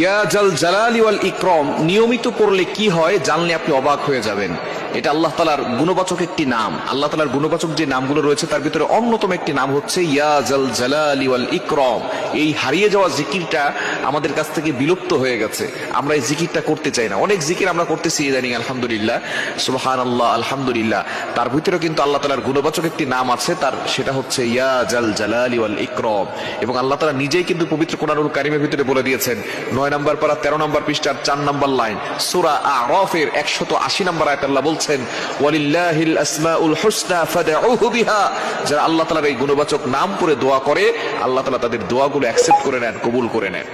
ইয়া জাল জালালি ওয়াল ইক্রম, নিয়মিত পড়লে কি হয় জানলে আপনি অবাক হয়ে যাবেন। এটা আল্লাহ তালার গুণবাচক একটি নাম। আল্লাহ তালার গুণবাচক যে নামগুলো রয়েছে তার ভিতরে অন্যতম একটি নাম হচ্ছে ইয়া জাল জালালি ওয়াল ইকরম। এই হারিয়ে যাওয়া জিকিরটা আমাদের কাছ থেকে বিলুপ্ত হয়ে গেছে। আমরা এই জিকিরটা করতে চাই না। অনেক জিকির আমরা করতেছি ইদানিং, আলহামদুলিল্লাহ। সুবহান আল্লাহ আলহামদুলিল্লাহ। তার ভিতরে কিন্তু আল্লাহ তালার গুণবাচক একটি নাম আছে, তার সেটা হচ্ছে ইয়া জাল জালালি ওয়াল ইকরম। এবং আল্লাহ তালা নিজেই কিন্তু পবিত্র কোরআনুল কারিমের ভিতরে বলে দিয়েছেন, নয় নম্বর পারা, তেরো নম্বর পৃষ্ঠার চার নম্বর লাইন, সুরা আরফের একশত আশি নম্বর আয়াত আল্লাহ বলছেন, ওয়ালিল্লাহিল আসমাউল হুসনা ফাদউহু বিহা। যারা আল্লাহ তাআলার এই গুণবাচক নাম করে দোয়া করে, আল্লাহ তালা তাদের দোয়াগুলো অ্যাকসেপ্ট করে নেন, কবুল করে নেন।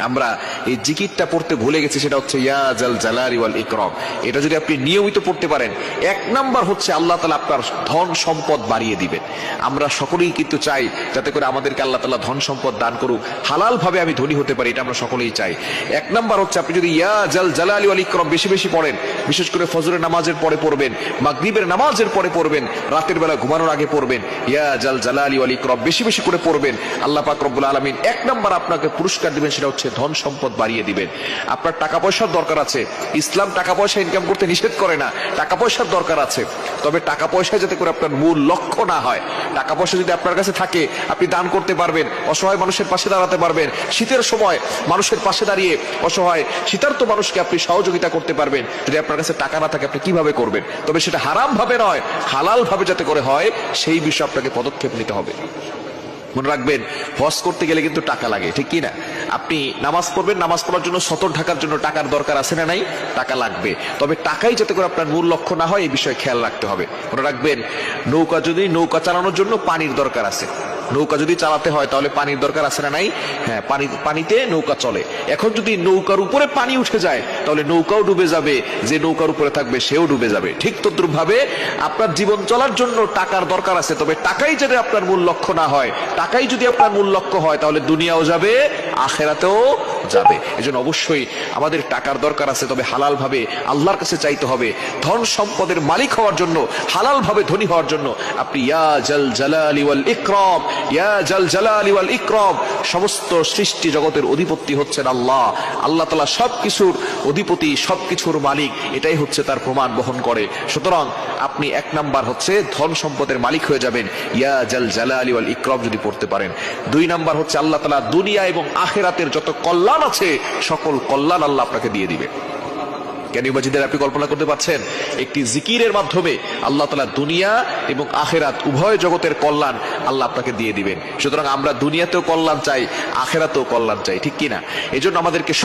আমরা এই জিকিরটা পড়তে ভুলে গেছি, সেটা হচ্ছে ইয়া জাল জালালি ওয়াল ইকরাম। এটা যদি আপনি নিয়মিত পড়তে পারেন, এক নাম্বার হচ্ছে আল্লাহ তালা আপনার ধন সম্পদ বাড়িয়ে দিবেন। আমরা সকলেই কিন্তু চাই যাতে করে আমাদেরকে আল্লাহ তালা ধন সম্পদ দান করুক। হালাল ভাবে আমি ধনী হতে পারি, এটা আমরা সকলেই চাই। এক নাম্বার হচ্ছে আপনি যদি ইয়া জাল জালালি ওয়াল ইকরাম বেশি বেশি পড়েন, বিশেষ করে ফজরের নামাজের পরে পড়বেন, মাগরিবের নামাজের পরে পড়বেন, রাতের বেলা ঘুমানোর আগে পড়বেন, ইয়া জাল জালালি ওয়াল ইকরাম বেশি বেশি করে পড়বেন, আল্লাহ পাক রব্বুল আলামিন এক নাম্বার আপনাকে পুরস্কার দিবেন, সেটা হচ্ছে ধন সম্পদ বাড়িয়ে দিবেন। আপনার টাকা পয়সার দরকার আছে। ইসলাম টাকা পয়সা ইনকাম করতে নিষেধ করে না। টাকা পয়সার দরকার আছে। তবে টাকা পয়সা যাতে করে আপনার মূল লক্ষ্য না হয় টাকা পয়সা যদি আপনার কাছে থাকে, আপনি দান করতে পারবেন, অসহায় মানুষের পাশে দাঁড়াতে পারবেন। শীতের সময় মানুষের পাশে দাঁড়িয়ে অসহায়, শীতার্থ মানুষকে আপনি সহযোগিতা করতে পারবেন। যদি আপনার কাছে টাকা না থাকে, আপনি কীভাবে করবেন? তবে সেটা হারাম ভাবে নয় হালাল ভাবে যাতে করে হয়, সেই বিষয়ে আপনাকে পদক্ষেপ নিতে হবে। মনে রাখবেন, হজ করতে গেলে কিন্তু টাকা লাগে, ঠিক না? আপনি নামাজ পড়বেন, নামাজ পড়ার জন্য সতর ঢাকার জন্য টাকার দরকার আছে না নাই? টাকা লাগবে। তবে টাকাই যাতে করে আপনার মূল লক্ষ্য না হয়, এই বিষয়ে খেয়াল রাখতে হবে। মনে রাখবেন, নৌকা যদি, নৌকা চালানোর জন্য পানির দরকার আছে। নৌকা যদি চালাতে হয়, তাহলে পানির দরকার আছে না নাই? হ্যাঁ পানি, পানিতে নৌকা চলে। এখন যদি নৌকার উপরে পানি উঠে যায় তাহলে নৌকাও ডুবে যাবে, যে নৌকার উপরে থাকবে সেও ডুবে যাবে। ঠিক তদ্রুপ ভাবে আপনার জীবন চলার জন্য টাকার দরকার আছে, তবে টাকাই যদি আপনার মূল লক্ষ্য না হয়, টাকাই যদি আপনার মূল লক্ষ্য হয়, তাহলে দুনিয়াও যাবে, আখেরাতেও যাবে। এজন্য অবশ্যই আমাদের টাকার দরকার আছে, তবে হালাল ভাবে আল্লাহর কাছে চাইতে হবে। ধন সম্পদের মালিক হওয়ার জন্য হালাল ভাবে ধনী হওয়ার জন্য আপনি ইয়া জাল জালালি ওয়াল ইকরাম, ইয়া জাল জালালি ওয়াল ইকরাম, সমস্ত সৃষ্টি জগতের অধিপতি হচ্ছেন আল্লাহ। আল্লাহ তাআলা সবকিছুর অধিপতি সবকিছুর মালিক, এটাই হচ্ছে তার প্রমাণ বহন করে। সুতরাং আপনি এক নাম্বার হচ্ছে ধন সম্পদের মালিক হয়ে যাবেন। ইয়া জাল জালালি ওয়াল ইকরাম যদি পড়তে পারেন। দুই নাম্বার হচ্ছে আল্লাহ তাআলা দুনিয়া এবং আখেরাতের যত কল্যাণ আছে, সকল কল্যাণ আল্লাহ আপনাকে দিয়ে দিবে। আপনি কল্পনা করতে পারছেন? একটি জিকিরের মাধ্যমে আল্লাহ তালা দুনিয়া এবং আখেরাত উভয় জগতের কল্যাণ আল্লাহ আপনাকে দিয়ে দিবেন। সুতরাং আমরা দুনিয়াতেও কল্যাণ চাই, আখেরাতেও কল্যাণ চাই, ঠিক কিনা? এজন্য আমাদেরকে